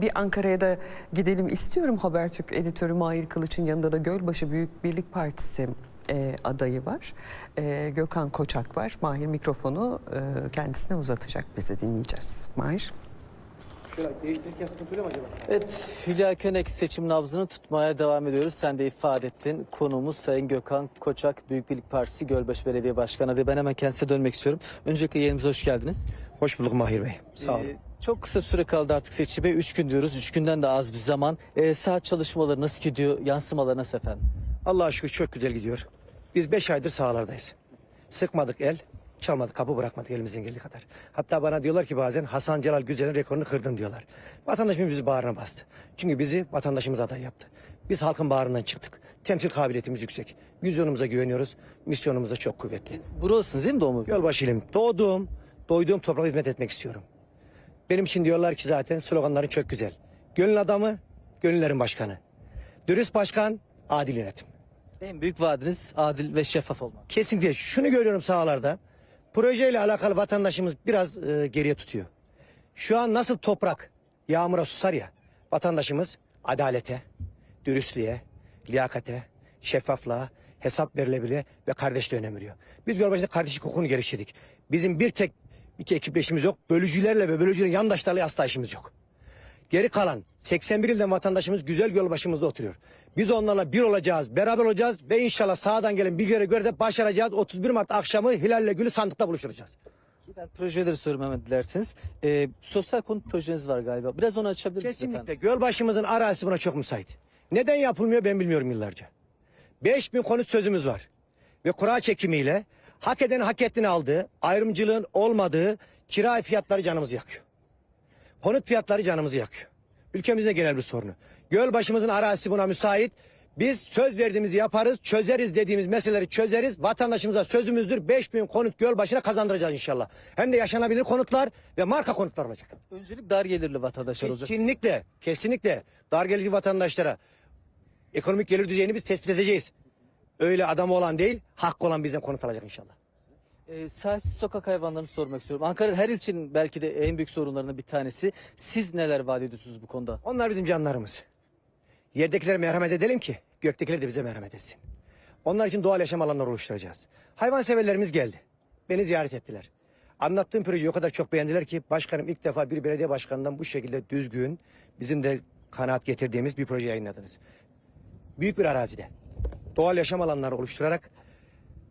Bir Ankara'ya da gidelim istiyorum. Habertürk editörü Mahir Kılıç'ın yanında da Gölbaşı Büyük Birlik Partisi e, adayı var. E, Gökhan Koçak var. Mahir mikrofonu e, kendisine uzatacak. Biz de dinleyeceğiz. Mahir. Şöyle değiştirirken sıkıntı oluyor mu acaba? Evet, Hülya Könek seçim nabzını tutmaya devam ediyoruz. Sen de ifade ettin. Konuğumuz Sayın Gökhan Koçak, Büyük Birlik Partisi Gölbaşı Belediye Başkanı adayı. Ben hemen kendisine dönmek istiyorum. Öncelikle yerimize hoş geldiniz. Hoş bulduk Mahir Bey. Sağ olun. Ee, çok kısa bir süre kaldı artık seçime. Üç gün diyoruz. Üç günden de az bir zaman. Ee, saat çalışmaları nasıl gidiyor? Yansımaları nasıl efendim? Allah'a şükür çok güzel gidiyor. Biz beş aydır sahalardayız. Sıkmadık el, çalmadık kapı bırakmadık elimizden geldiği kadar. Hatta bana diyorlar ki bazen Hasan Celal Güzel'in rekorunu kırdın diyorlar. Vatandaşımız bizi bağrına bastı. Çünkü bizi vatandaşımız aday yaptı. Biz halkın bağrından çıktık. Temsil kabiliyetimiz yüksek. Vizyonumuza güveniyoruz. Misyonumuz da çok kuvvetli. Buralısınız değil mi doğumu? Gölbaşı ilim. Doğduğum, doyduğum toprağa hizmet etmek istiyorum. Benim için diyorlar ki zaten sloganların çok güzel. Gönül adamı, gönüllerin başkanı. Dürüst başkan, adil yönetim. En büyük vaadiniz adil ve şeffaf olmak. Kesinlikle şunu görüyorum sahalarda. Projeyle alakalı vatandaşımız biraz e, geriye tutuyor. Şu an nasıl toprak yağmura susar ya, vatandaşımız adalete, dürüstlüğe, liyakate, şeffaflığa, hesap verilebilir ve kardeşliğe önem veriyor. Biz Gölbaşı'nda kardeşlik hukukunu geliştirdik. Bizim bir tek iki ekiple işimiz yok. Bölücülerle ve bölücülerin yandaşlarıyla asla işimiz yok. Geri kalan 81 ilden vatandaşımız güzel göl başımızda oturuyor. Biz onlarla bir olacağız, beraber olacağız ve inşallah sağdan gelen bilgilere göre de başaracağız. 31 Mart akşamı Hilal'le Gül'ü sandıkta buluşturacağız. Ben projeleri soruyorum hemen dilerseniz. Ee, sosyal konut projeniz var galiba. Biraz onu açabilir misiniz Kesinlikle efendim? göl başımızın arazisi buna çok müsait. Neden yapılmıyor ben bilmiyorum yıllarca. 5000 konut sözümüz var. Ve kura çekimiyle hak eden hak ettiğini aldığı, ayrımcılığın olmadığı kira fiyatları canımızı yakıyor. Konut fiyatları canımızı yakıyor. Ülkemizin de genel bir sorunu. Göl başımızın arazisi buna müsait. Biz söz verdiğimizi yaparız, çözeriz dediğimiz meseleleri çözeriz. Vatandaşımıza sözümüzdür. 5000 konut göl başına kazandıracağız inşallah. Hem de yaşanabilir konutlar ve marka konutlar olacak. Öncelik dar gelirli vatandaşlar olacak. Kesinlikle, kesinlikle dar gelirli vatandaşlara ekonomik gelir düzeyini biz tespit edeceğiz. Öyle adam olan değil, hakkı olan bizden konut alacak inşallah. Ee, sahipsiz sokak hayvanlarını sormak istiyorum. Ankara'da her ilçenin belki de en büyük sorunlarından bir tanesi. Siz neler vaat ediyorsunuz bu konuda? Onlar bizim canlarımız. Yerdekilere merhamet edelim ki göktekiler de bize merhamet etsin. Onlar için doğal yaşam alanları oluşturacağız. Hayvan severlerimiz geldi. Beni ziyaret ettiler. Anlattığım projeyi o kadar çok beğendiler ki başkanım ilk defa bir belediye başkanından bu şekilde düzgün bizim de kanaat getirdiğimiz bir proje yayınladınız. Büyük bir arazide doğal yaşam alanları oluşturarak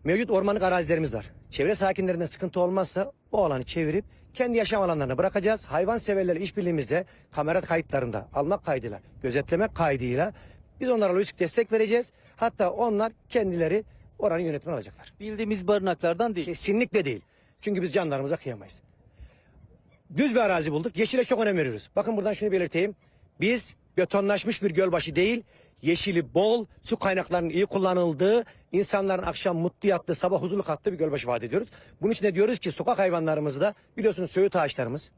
mevcut ormanlık arazilerimiz var. Çevre sakinlerinde sıkıntı olmazsa o alanı çevirip kendi yaşam alanlarına bırakacağız. Hayvan severler işbirliğimizde kamera kayıtlarında almak kaydıyla, gözetlemek kaydıyla biz onlara lojistik destek vereceğiz. Hatta onlar kendileri oranın yönetimini alacaklar. Bildiğimiz barınaklardan değil. Kesinlikle değil. Çünkü biz canlarımıza kıyamayız. Düz bir arazi bulduk. Yeşile çok önem veriyoruz. Bakın buradan şunu belirteyim. Biz betonlaşmış bir gölbaşı değil, yeşili bol, su kaynaklarının iyi kullanıldığı, insanların akşam mutlu yattığı, sabah huzurlu kattığı bir gölbaşı vaat ediyoruz. Bunun için de diyoruz ki sokak hayvanlarımızı da biliyorsunuz söğüt ağaçlarımız,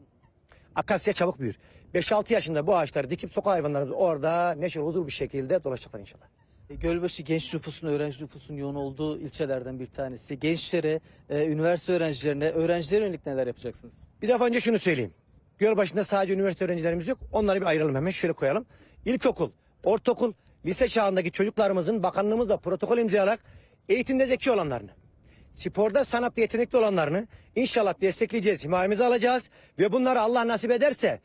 akasya çabuk büyür. 5-6 yaşında bu ağaçları dikip sokak hayvanlarımız orada neşeli huzurlu bir şekilde dolaşacaklar inşallah. E, Gölbaşı genç nüfusun, öğrenci nüfusun yoğun olduğu ilçelerden bir tanesi. Gençlere, e, üniversite öğrencilerine, öğrencilere yönelik neler yapacaksınız? Bir defa önce şunu söyleyeyim. Gölbaşı'nda sadece üniversite öğrencilerimiz yok. Onları bir ayıralım hemen şöyle koyalım. İlkokul, ortaokul, lise çağındaki çocuklarımızın bakanlığımızla protokol imzalayarak eğitimde zeki olanlarını, sporda sanatta yetenekli olanlarını inşallah destekleyeceğiz, himayemize alacağız ve bunları Allah nasip ederse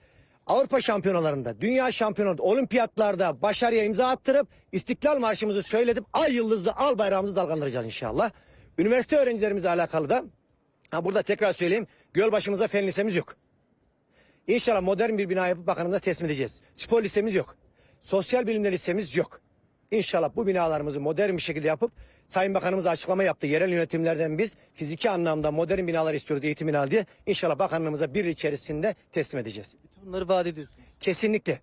Avrupa şampiyonalarında, dünya şampiyonalarında, olimpiyatlarda başarıya imza attırıp İstiklal Marşımızı söyletip ay yıldızlı al bayrağımızı dalgalandıracağız inşallah. Üniversite öğrencilerimizle alakalı da ha burada tekrar söyleyeyim Gölbaşımızda fen lisemiz yok. İnşallah modern bir bina yapıp bakanımıza teslim edeceğiz. Spor lisemiz yok. Sosyal bilimler lisemiz yok. İnşallah bu binalarımızı modern bir şekilde yapıp Sayın Bakanımız açıklama yaptı. Yerel yönetimlerden biz fiziki anlamda modern binalar istiyoruz eğitim binaları diye. İnşallah bakanlığımıza bir içerisinde teslim edeceğiz. Bütün bunları vaat ediyorsunuz. Kesinlikle.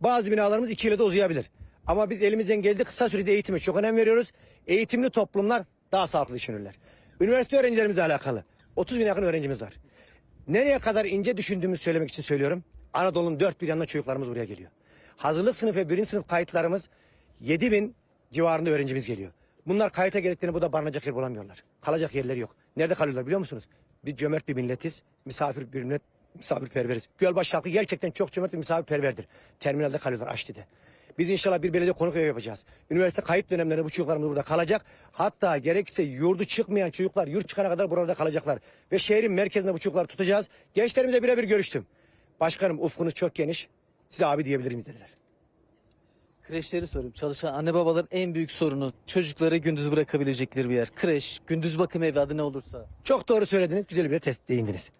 Bazı binalarımız iki yıla da uzayabilir. Ama biz elimizden geldiği kısa sürede eğitime çok önem veriyoruz. Eğitimli toplumlar daha sağlıklı düşünürler. Üniversite öğrencilerimizle alakalı 30 bin yakın öğrencimiz var. Nereye kadar ince düşündüğümüzü söylemek için söylüyorum. Anadolu'nun dört bir yanına çocuklarımız buraya geliyor. Hazırlık sınıf ve birinci sınıf kayıtlarımız 7 bin civarında öğrencimiz geliyor. Bunlar kayıta geldiklerinde burada barınacak yer bulamıyorlar. Kalacak yerleri yok. Nerede kalıyorlar biliyor musunuz? Biz cömert bir milletiz. Misafir bir millet misafirperveriz. Gölbaşı halkı gerçekten çok cömert ve misafirperverdir. Terminalde kalıyorlar Aşti'de. Biz inşallah bir belediye konuk evi yapacağız. Üniversite kayıt dönemlerinde bu çocuklarımız burada kalacak. Hatta gerekirse yurdu çıkmayan çocuklar yurt çıkana kadar burada kalacaklar. Ve şehrin merkezinde bu çocukları tutacağız. Gençlerimize birebir görüştüm. Başkanım ufkunuz çok geniş. Size abi diyebilir miyiz dediler. Kreşleri sorayım. Çalışan anne babaların en büyük sorunu çocukları gündüz bırakabilecekleri bir yer. Kreş, gündüz bakım evi adı ne olursa. Çok doğru söylediniz. Güzel bir test değindiniz.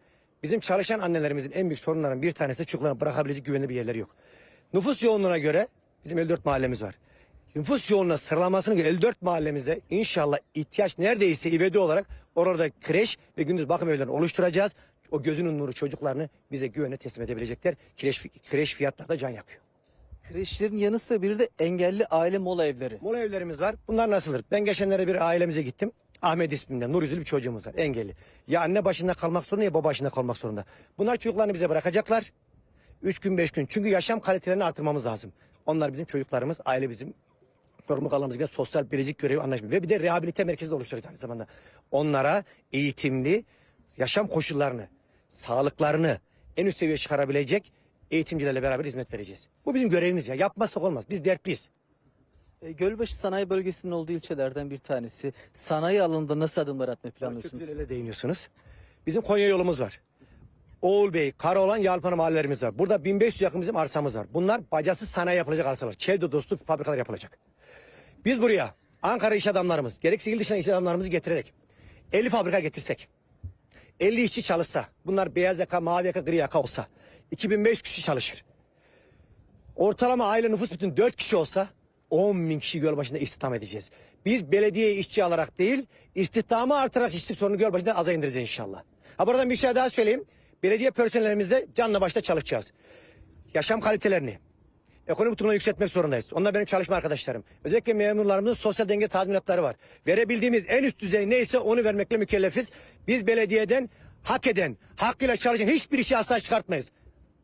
Bizim çalışan annelerimizin en büyük sorunlarının bir tanesi çocuklarını bırakabilecek güvenli bir yerleri yok. Nüfus yoğunluğuna göre bizim 54 mahallemiz var. Nüfus yoğunluğuna sıralamasına göre 54 mahallemizde inşallah ihtiyaç neredeyse ivedi olarak orada kreş ve gündüz bakım evlerini oluşturacağız. O gözünün nuru çocuklarını bize güvene teslim edebilecekler. Kreş, kreş fiyatları da can yakıyor. Kreşlerin yanı sıra bir de engelli aile mola evleri. Mola evlerimiz var. Bunlar nasıldır? Ben geçenlerde bir ailemize gittim. Ahmet isminde Nur yüzlü bir çocuğumuz var engelli. Ya anne başında kalmak zorunda ya baba başında kalmak zorunda. Bunlar çocuklarını bize bırakacaklar. Üç gün beş gün. Çünkü yaşam kalitelerini artırmamız lazım. Onlar bizim çocuklarımız, aile bizim sorumluluk alanımız gibi sosyal biricik görevi anlaşma. Ve bir de rehabilite merkezi de oluşturacağız aynı zamanda. Onlara eğitimli yaşam koşullarını, sağlıklarını en üst seviyeye çıkarabilecek eğitimcilerle beraber hizmet vereceğiz. Bu bizim görevimiz ya. Yapmazsak olmaz. Biz dertliyiz. E, Gölbaşı Sanayi Bölgesi'nin olduğu ilçelerden bir tanesi. Sanayi alanında nasıl adımlar atmayı planlıyorsunuz? ele değiniyorsunuz. Bizim Konya yolumuz var. Oğul Bey, Karaoğlan, Yalpana mahallelerimiz var. Burada 1500 yakın bizim arsamız var. Bunlar bacasız sanayi yapılacak arsalar. Çevre dostu fabrikalar yapılacak. Biz buraya Ankara iş adamlarımız, gerekse il dışından iş adamlarımızı getirerek 50 fabrika getirsek, 50 işçi çalışsa, bunlar beyaz yaka, mavi yaka, gri yaka olsa 2500 kişi çalışır. Ortalama aile nüfus bütün 4 kişi olsa 10 bin kişi göl başında istihdam edeceğiz. Biz belediye işçi alarak değil, istihdamı artırarak işsizlik sorunu göl başında aza indireceğiz inşallah. Ha buradan bir şey daha söyleyeyim. Belediye personellerimizle canla başta çalışacağız. Yaşam kalitelerini, ekonomik durumunu yükseltmek zorundayız. Onlar benim çalışma arkadaşlarım. Özellikle memurlarımızın sosyal denge tazminatları var. Verebildiğimiz en üst düzey neyse onu vermekle mükellefiz. Biz belediyeden hak eden, hakkıyla çalışan hiçbir işi asla çıkartmayız.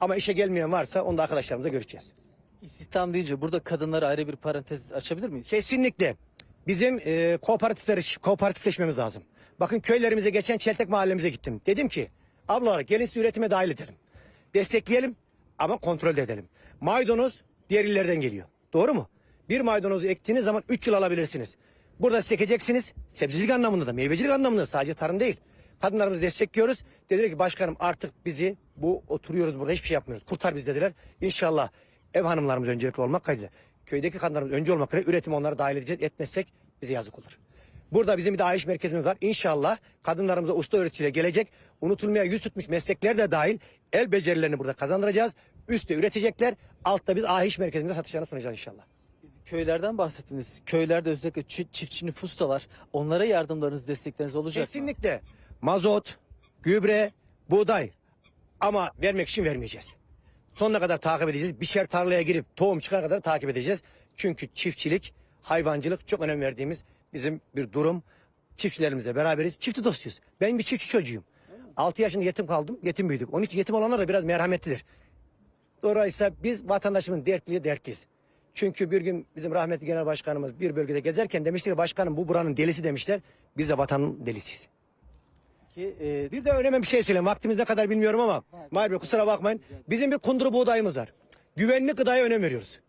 Ama işe gelmeyen varsa onu da arkadaşlarımızla görüşeceğiz. İstihdam deyince burada kadınlara ayrı bir parantez açabilir miyiz? Kesinlikle. Bizim e, kooperatifleri, kooperatifleşmemiz lazım. Bakın köylerimize geçen Çeltek mahallemize gittim. Dedim ki ablalar gelin sizi üretime dahil edelim. Destekleyelim ama kontrol de edelim. Maydanoz diğer illerden geliyor. Doğru mu? Bir maydanozu ektiğiniz zaman 3 yıl alabilirsiniz. Burada siz ekeceksiniz. Sebzecilik anlamında da meyvecilik anlamında da sadece tarım değil. Kadınlarımızı destekliyoruz. Dediler ki başkanım artık bizi bu oturuyoruz burada hiçbir şey yapmıyoruz. Kurtar biz dediler. İnşallah ev hanımlarımız öncelikli olmak kaydıyla. Köydeki kadınlarımız önce olmak üzere üretime onları dahil edeceğiz. Etmezsek bize yazık olur. Burada bizim bir de AİŞ merkezimiz var. İnşallah kadınlarımıza usta öğreticiyle gelecek. Unutulmaya yüz tutmuş meslekler de dahil el becerilerini burada kazandıracağız. Üstte üretecekler. Altta biz AİŞ merkezinde satışlarını sunacağız inşallah. Köylerden bahsettiniz. Köylerde özellikle çi- çiftçi nüfus da var. Onlara yardımlarınız, destekleriniz olacak mı? Kesinlikle. Mazot, gübre, buğday. Ama vermek için vermeyeceğiz. Sonuna kadar takip edeceğiz. Bişer tarlaya girip tohum çıkana kadar takip edeceğiz. Çünkü çiftçilik, hayvancılık çok önem verdiğimiz bizim bir durum. Çiftçilerimizle beraberiz. Çiftçi dostuyuz. Ben bir çiftçi çocuğuyum. 6 yaşında yetim kaldım. Yetim büyüdük. Onun için yetim olanlar da biraz merhametlidir. Dolayısıyla biz vatandaşımın dertliye dertliyiz. Çünkü bir gün bizim rahmetli genel başkanımız bir bölgede gezerken demiştir ki başkanım bu buranın delisi demişler. Biz de vatanın delisiyiz. Ki, e, Bir de önemli bir şey söyleyeyim. Vaktimiz ne kadar bilmiyorum ama. Mahir Bey kusura bakmayın. Bizim bir kunduru buğdayımız var. Güvenli gıdaya önem veriyoruz.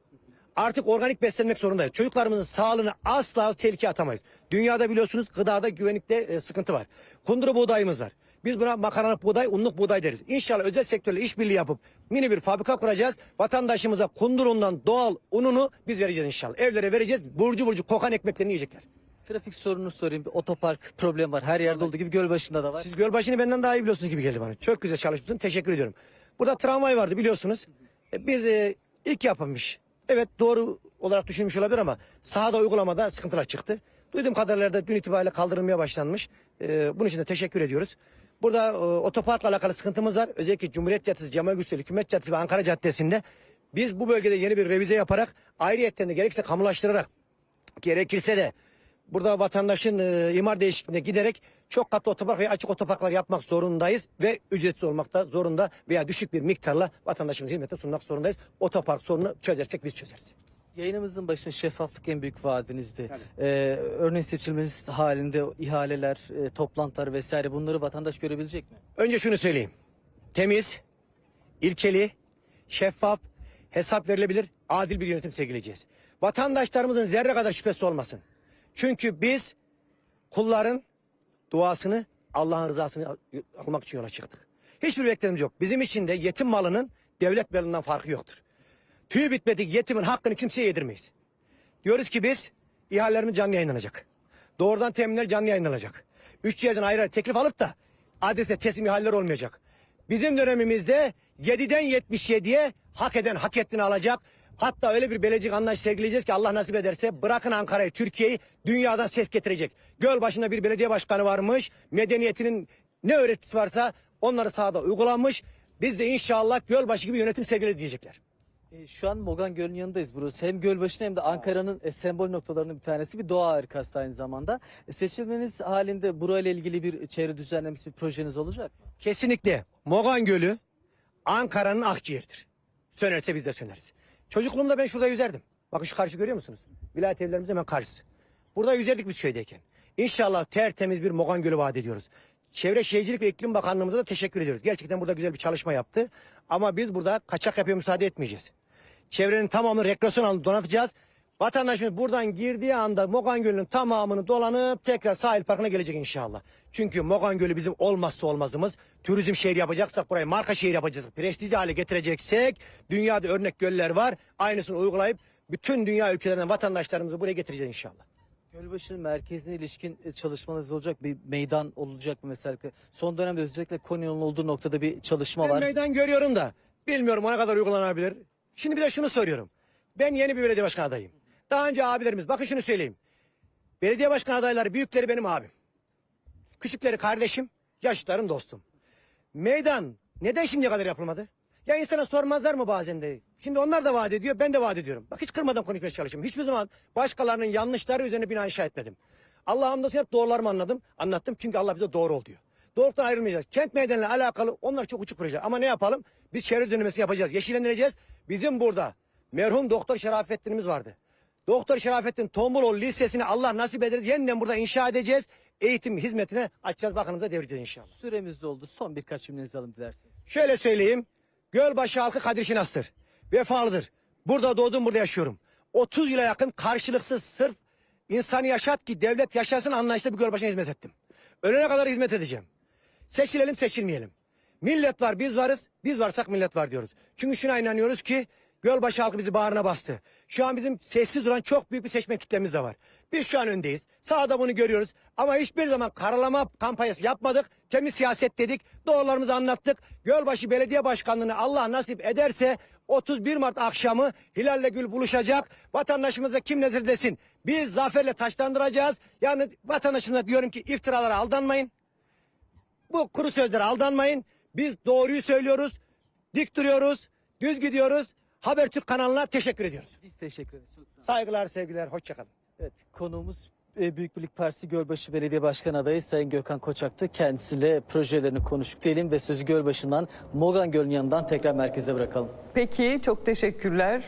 Artık organik beslenmek zorundayız. Çocuklarımızın sağlığını asla tehlikeye atamayız. Dünyada biliyorsunuz gıdada güvenlikte e, sıkıntı var. Kunduru buğdayımız var. Biz buna makarnalık buğday, unluk buğday deriz. İnşallah özel sektörle işbirliği yapıp mini bir fabrika kuracağız. Vatandaşımıza kundurundan doğal ununu biz vereceğiz inşallah. Evlere vereceğiz. Burcu burcu kokan ekmeklerini yiyecekler. trafik sorunu sorayım. Bir otopark problem var. Her yerde olduğu gibi Gölbaşı'nda da var. Siz Gölbaşı'nı benden daha iyi biliyorsunuz gibi geldi bana. Çok güzel çalışmışsın. Teşekkür ediyorum. Burada tramvay vardı biliyorsunuz. E, biz e, ilk yapılmış. Evet doğru olarak düşünmüş olabilir ama sahada uygulamada sıkıntılar çıktı. Duyduğum kadarıyla da dün itibariyle kaldırılmaya başlanmış. E, bunun için de teşekkür ediyoruz. Burada e, otoparkla alakalı sıkıntımız var. Özellikle Cumhuriyet Caddesi, Cemal Gürsel, Hükümet Caddesi ve Ankara Caddesi'nde biz bu bölgede yeni bir revize yaparak ayrıyetten de gerekse kamulaştırarak gerekirse de burada vatandaşın e, imar değişikliğine giderek çok katlı otopark veya açık otoparklar yapmak zorundayız ve ücretsiz olmakta zorunda veya düşük bir miktarla vatandaşımıza hizmete sunmak zorundayız. Otopark sorunu çözersek biz çözeriz. Yayınımızın başında şeffaflık en büyük vaadinizdi. Ee, örneğin seçilmeniz halinde ihaleler, e, toplantılar vesaire bunları vatandaş görebilecek mi? Önce şunu söyleyeyim. Temiz, ilkeli, şeffaf, hesap verilebilir, adil bir yönetim sergileyeceğiz. Vatandaşlarımızın zerre kadar şüphesi olmasın. Çünkü biz kulların duasını, Allah'ın rızasını almak için yola çıktık. Hiçbir beklentimiz yok. Bizim için de yetim malının devlet malından farkı yoktur. Tüyü bitmedik yetimin hakkını kimseye yedirmeyiz. Diyoruz ki biz ihalelerimiz canlı yayınlanacak. Doğrudan teminler canlı yayınlanacak. Üç yerden ayrı teklif alıp da adrese teslim ihaleler olmayacak. Bizim dönemimizde 7'den 77'ye hak eden hak ettiğini alacak. Hatta öyle bir belecik anlayış sergileyeceğiz ki Allah nasip ederse bırakın Ankara'yı, Türkiye'yi dünyadan ses getirecek. Göl başında bir belediye başkanı varmış. Medeniyetinin ne öğretisi varsa onları sahada uygulanmış. Biz de inşallah Gölbaşı gibi yönetim sergileriz diyecekler. E, Şu an Mogan Gölü'nün yanındayız burası. Hem Gölbaşı'nın hem de Ankara'nın e, sembol noktalarının bir tanesi. Bir doğa harikası aynı zamanda. E, Seçilmeniz halinde burayla ilgili bir çevre düzenlemesi bir projeniz olacak mı? Kesinlikle Mogan Gölü Ankara'nın akciğeridir. Sönerse biz de söneriz. Çocukluğumda ben şurada yüzerdim. Bakın şu karşı görüyor musunuz? Vilayet evlerimiz hemen karşısı. Burada yüzerdik biz köydeyken. İnşallah tertemiz bir Mogan Gölü vaat ediyoruz. Çevre Şehircilik ve İklim Bakanlığımıza da teşekkür ediyoruz. Gerçekten burada güzel bir çalışma yaptı. Ama biz burada kaçak yapıya müsaade etmeyeceğiz. Çevrenin tamamını rekreasyon alanı donatacağız. Vatandaşımız buradan girdiği anda Mogan Gölü'nün tamamını dolanıp tekrar sahil parkına gelecek inşallah. Çünkü Mogan Gölü bizim olmazsa olmazımız. Turizm şehri yapacaksak burayı marka şehir yapacağız. Prestijli hale getireceksek dünyada örnek göller var. Aynısını uygulayıp bütün dünya ülkelerinden vatandaşlarımızı buraya getireceğiz inşallah. Gölbaşı'nın merkezine ilişkin e, çalışmalarınız olacak bir meydan olacak mı mesela? Son dönemde özellikle Konya'nın olduğu noktada bir çalışma Ben var. meydan görüyorum da bilmiyorum ona kadar uygulanabilir. Şimdi bir de şunu soruyorum. Ben yeni bir belediye başkanı adayım. Daha önce abilerimiz bakın şunu söyleyeyim. Belediye başkanı adayları büyükleri benim abim. Küçükleri kardeşim, yaşlılarım dostum. Meydan neden şimdiye kadar yapılmadı? Ya insana sormazlar mı bazen de? Şimdi onlar da vaat ediyor, ben de vaat ediyorum. Bak hiç kırmadan konuşmaya çalışıyorum. Hiçbir zaman başkalarının yanlışları üzerine bina inşa etmedim. Allah hamdolsun hep doğrularımı anladım, anlattım. Çünkü Allah bize doğru ol diyor. Doğrultudan ayrılmayacağız. Kent meydanıyla alakalı onlar çok uçuk projeler. Ama ne yapalım? Biz çevre dönmesi yapacağız. Yeşillendireceğiz. Bizim burada merhum Doktor Şerafettin'imiz vardı. Doktor Şerafettin Tombuloğlu Lisesi'ni Allah nasip eder yeniden burada inşa edeceğiz. Eğitim hizmetine açacağız. Bakanımıza devireceğiz inşallah. Süremiz doldu. Son birkaç cümlenizi alın dilerseniz. Şöyle söyleyeyim. Gölbaşı halkı Kadir Şinas'tır. Vefalıdır. Burada doğdum burada yaşıyorum. 30 yıla yakın karşılıksız sırf insanı yaşat ki devlet yaşasın anlayışla bir Gölbaşı'na hizmet ettim. Ölene kadar hizmet edeceğim. Seçilelim seçilmeyelim. Millet var biz varız. Biz varsak millet var diyoruz. Çünkü şuna inanıyoruz ki Gölbaşı halkı bizi bağrına bastı. Şu an bizim sessiz duran çok büyük bir seçmen kitlemiz de var. Biz şu an öndeyiz. Sağda bunu görüyoruz. Ama hiçbir zaman karalama kampanyası yapmadık. Temiz siyaset dedik. Doğrularımızı anlattık. Gölbaşı Belediye Başkanlığı'nı Allah nasip ederse 31 Mart akşamı Hilal'le Gül buluşacak. Vatandaşımıza kim nezir desin. Biz zaferle taşlandıracağız. Yani vatandaşımıza diyorum ki iftiralara aldanmayın. Bu kuru sözlere aldanmayın. Biz doğruyu söylüyoruz. Dik duruyoruz. Düz gidiyoruz. Habertürk kanalına teşekkür ediyoruz. Biz teşekkür ederiz. Saygılar, sevgiler, hoşçakalın. Evet, konuğumuz Büyük Birlik Partisi Gölbaşı Belediye Başkanı adayı Sayın Gökhan Koçak'tı. Kendisiyle projelerini konuştuk diyelim ve sözü Gölbaşı'ndan Mogan Gölü'nün yanından tekrar merkeze bırakalım. Peki çok teşekkürler.